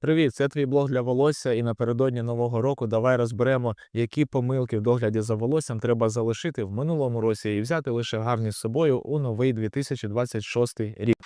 Привіт, це твій блог для волосся, і напередодні нового року давай розберемо, які помилки в догляді за волоссям треба залишити в минулому році і взяти лише гарні з собою у новий 2026 рік.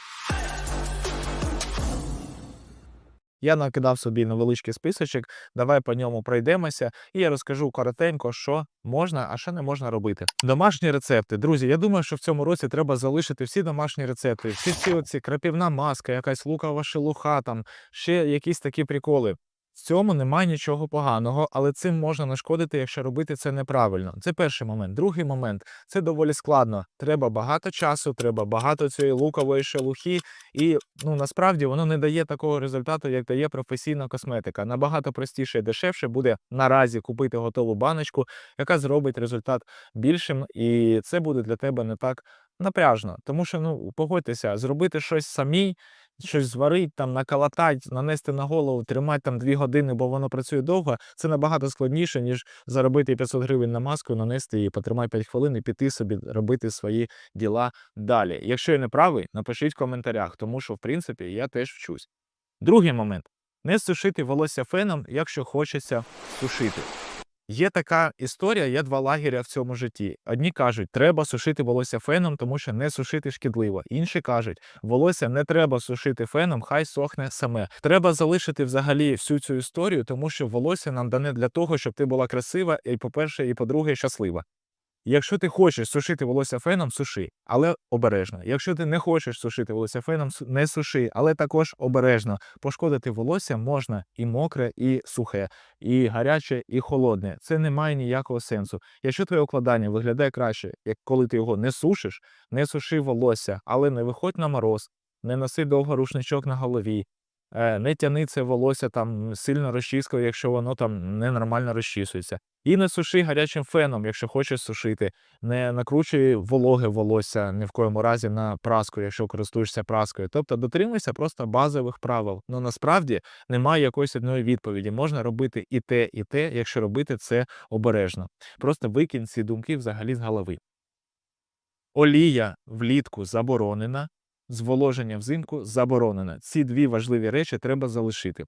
Я накидав собі невеличкий списочок, давай по ньому пройдемося, і я розкажу коротенько, що можна, а що не можна робити. Домашні рецепти. Друзі, я думаю, що в цьому році треба залишити всі домашні рецепти. Всі ці оці крапівна маска, якась лукова шелуха, там ще якісь такі приколи. В цьому немає нічого поганого, але цим можна нашкодити, якщо робити це неправильно. Це перший момент. Другий момент це доволі складно. Треба багато часу, треба багато цієї лукової шелухи, і ну насправді воно не дає такого результату, як дає професійна косметика. Набагато простіше і дешевше буде наразі купити готову баночку, яка зробить результат більшим, і це буде для тебе не так напряжно. Тому що ну погодьтеся, зробити щось самій щось зварить, там наколотать, нанести на голову, тримати там дві години, бо воно працює довго, це набагато складніше, ніж заробити 500 гривень на маску, нанести її, потримай 5 хвилин і піти собі робити свої діла далі. Якщо я не правий, напишіть в коментарях, тому що, в принципі, я теж вчусь. Другий момент: не сушити волосся феном, якщо хочеться сушити. Є така історія, є два лагеря в цьому житті. Одні кажуть, треба сушити волосся феном, тому що не сушити шкідливо. Інші кажуть, волосся не треба сушити феном, хай сохне саме. Треба залишити взагалі всю цю історію, тому що волосся нам дане для того, щоб ти була красива, і по-перше, і по-друге, щаслива. Якщо ти хочеш сушити волосся феном, суши, але обережно. Якщо ти не хочеш сушити волосся феном, не суши, але також обережно. Пошкодити волосся можна і мокре, і сухе, і гаряче, і холодне. Це не має ніякого сенсу. Якщо твоє укладання виглядає краще, як коли ти його не сушиш, не суши волосся, але не виходь на мороз, не носи довго рушничок на голові. Е, Не тяни це волосся там сильно розчіскою, якщо воно там ненормально розчісується. І не суши гарячим феном, якщо хочеш сушити. Не накручуй вологе волосся ні в коєму разі на праску, якщо користуєшся праскою. Тобто дотримуйся просто базових правил. Ну насправді немає якоїсь одної відповіді. Можна робити і те, і те, якщо робити це обережно. Просто викинь ці думки взагалі з голови. Олія влітку заборонена, зволоження взимку заборонено. Ці дві важливі речі треба залишити.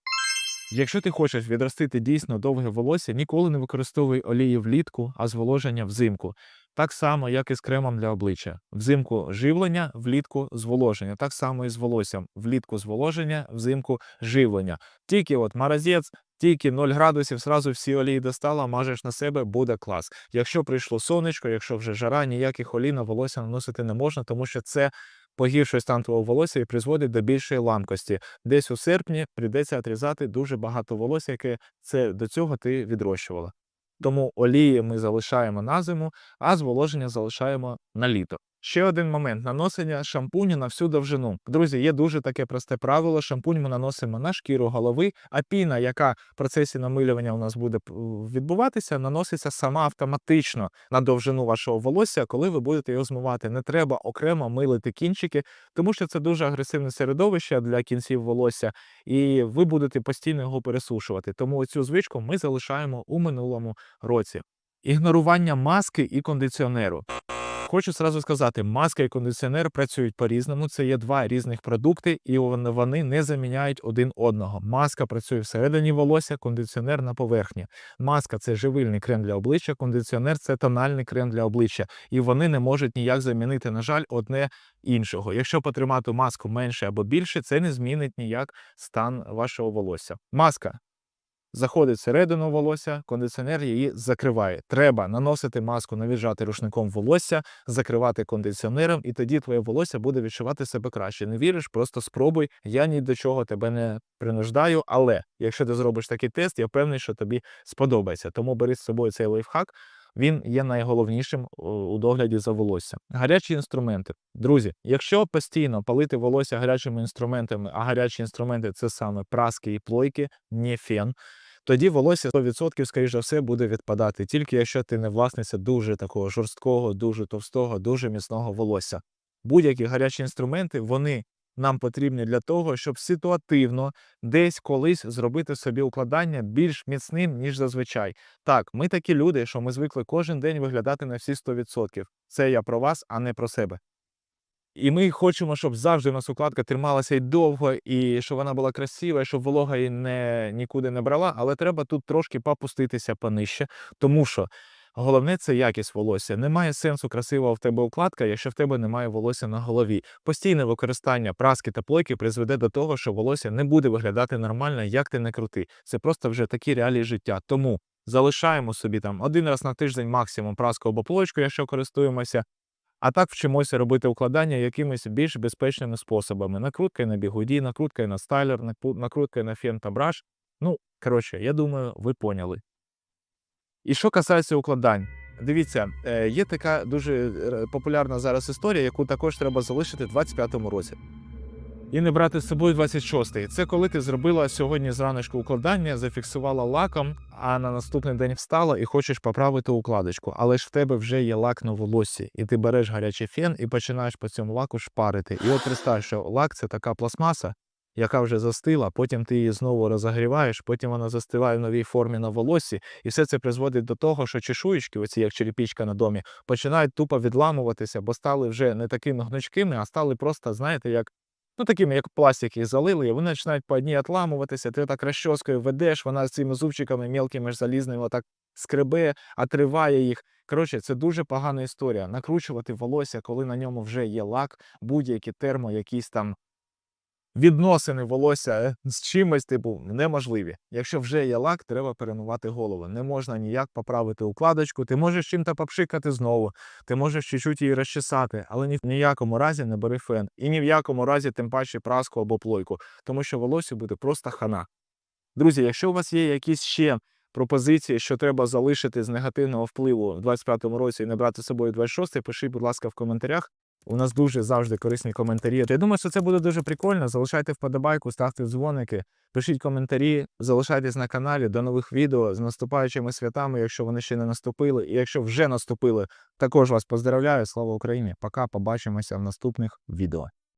Якщо ти хочеш відростити дійсно довге волосся, ніколи не використовуй олії влітку, а зволоження взимку. Так само, як і з кремом для обличчя. Взимку живлення, влітку зволоження. Так само і з волоссям. Влітку зволоження, взимку живлення. Тільки от морозець, тільки 0 градусів, зразу всі олії достала, мажеш на себе, буде клас. Якщо прийшло сонечко, якщо вже жара, ніяких олій на волосся наносити не можна, тому що це погіршує стан твого волосся і призводить до більшої ламкості. Десь у серпні прийдеться отрізати дуже багато волосся, яке це до цього ти відрощувала. Тому олії ми залишаємо на зиму, а зволоження залишаємо на літо. Ще один момент наносення шампуню на всю довжину. Друзі, є дуже таке просте правило. Шампунь ми наносимо на шкіру голови, а піна, яка в процесі намилювання у нас буде відбуватися, наноситься сама автоматично на довжину вашого волосся, коли ви будете його змивати. Не треба окремо милити кінчики, тому що це дуже агресивне середовище для кінців волосся, і ви будете постійно його пересушувати. Тому цю звичку ми залишаємо у минулому році. Ігнорування маски і кондиціонеру. Хочу зразу сказати, маска і кондиціонер працюють по-різному. Це є два різних продукти, і вони не заміняють один одного. Маска працює всередині волосся, кондиціонер на поверхні. Маска це живильний крем для обличчя, кондиціонер це тональний крем для обличчя, і вони не можуть ніяк замінити, на жаль, одне іншого. Якщо потримати маску менше або більше, це не змінить ніяк стан вашого волосся. Маска заходить всередину волосся, кондиціонер її закриває. Треба наносити маску, навіжати рушником волосся, закривати кондиціонером, і тоді твоє волосся буде відчувати себе краще. Не віриш, просто спробуй. Я ні до чого тебе не принуждаю, але якщо ти зробиш такий тест, я впевнений, що тобі сподобається. Тому бери з собою цей лайфхак. Він є найголовнішим у- у догляді за волосся. Гарячі інструменти. Друзі, якщо постійно палити волосся гарячими інструментами, а гарячі інструменти це саме праски і плойки, не фен, тоді волосся 100% скоріш за все буде відпадати, тільки якщо ти не власниця дуже такого жорсткого, дуже товстого, дуже міцного волосся. Будь-які гарячі інструменти вони нам потрібні для того, щоб ситуативно десь колись зробити собі укладання більш міцним, ніж зазвичай. Так, ми такі люди, що ми звикли кожен день виглядати на всі 100%. Це я про вас, а не про себе. І ми хочемо, щоб завжди у нас укладка трималася і довго, і щоб вона була красива, і щоб волога її не, нікуди не брала. Але треба тут трошки попуститися понижче, тому що головне це якість волосся. Немає сенсу красива в тебе укладка, якщо в тебе немає волосся на голові. Постійне використання праски та плойки призведе до того, що волосся не буде виглядати нормально, як ти не крути. Це просто вже такі реалії життя. Тому залишаємо собі там один раз на тиждень максимум праску або плойку, якщо користуємося. А так вчимося робити укладання якимись більш безпечними способами. Накруткою на бігуді, накруткою на стайлер, накрутка на фен та браш. Ну, коротше, я думаю, ви поняли. І що касається укладань, дивіться, е, є така дуже е, популярна зараз історія, яку також треба залишити в 25-му році. І не брати з собою 26-й. Це коли ти зробила сьогодні зраночку укладання, зафіксувала лаком, а на наступний день встала і хочеш поправити укладочку. Але ж в тебе вже є лак на волоссі, і ти береш гарячий фен і починаєш по цьому лаку шпарити. І от представ, що лак це така пластмаса, яка вже застила, потім ти її знову розогріваєш, потім вона застиває в новій формі на волоссі, і все це призводить до того, що чешуєчки, оці як черепічка на домі, починають тупо відламуватися, бо стали вже не такими гнучкими, а стали просто, знаєте, як. Ну, такими, як пластики залили, і вони починають по одній отламуватися, ти так розчоскою ведеш, вона з цими зубчиками мілкими ж залізними отак скребе, отриває їх. Коротше, це дуже погана історія. Накручувати волосся, коли на ньому вже є лак, будь-які термо, якісь там відносини волосся е, з чимось, типу, неможливі. Якщо вже є лак, треба перемивати голову. Не можна ніяк поправити укладочку. Ти можеш чим-то попшикати знову, ти можеш чуть-чуть її розчесати, але ні в ніякому разі не бери фен. І ні в якому разі, тим паче праску або плойку, тому що волосся буде просто хана. Друзі, якщо у вас є якісь ще пропозиції, що треба залишити з негативного впливу в 25-му році і не брати з собою 26-й, пишіть, будь ласка, в коментарях. У нас дуже завжди корисні коментарі. Я думаю, що це буде дуже прикольно. Залишайте вподобайку, ставте дзвоники, пишіть коментарі, залишайтесь на каналі. До нових відео з наступаючими святами, якщо вони ще не наступили. І якщо вже наступили, також вас поздравляю. Слава Україні! Пока, побачимося в наступних відео.